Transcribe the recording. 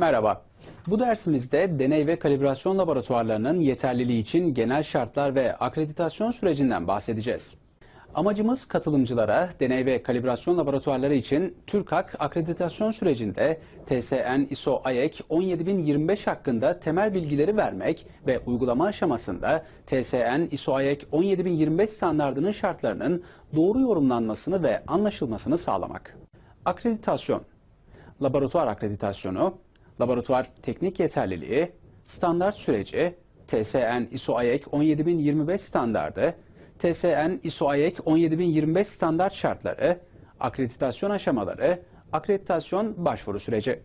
Merhaba. Bu dersimizde deney ve kalibrasyon laboratuvarlarının yeterliliği için genel şartlar ve akreditasyon sürecinden bahsedeceğiz. Amacımız katılımcılara deney ve kalibrasyon laboratuvarları için TÜRKAK akreditasyon sürecinde TSN ISO IEC 17025 hakkında temel bilgileri vermek ve uygulama aşamasında TSN ISO IEC 17025 standardının şartlarının doğru yorumlanmasını ve anlaşılmasını sağlamak. Akreditasyon laboratuvar akreditasyonu, laboratuvar teknik yeterliliği, standart süreci, TSN ISO IEC 17025 standardı, TSN ISO IEC 17025 standart şartları, akreditasyon aşamaları, akreditasyon başvuru süreci.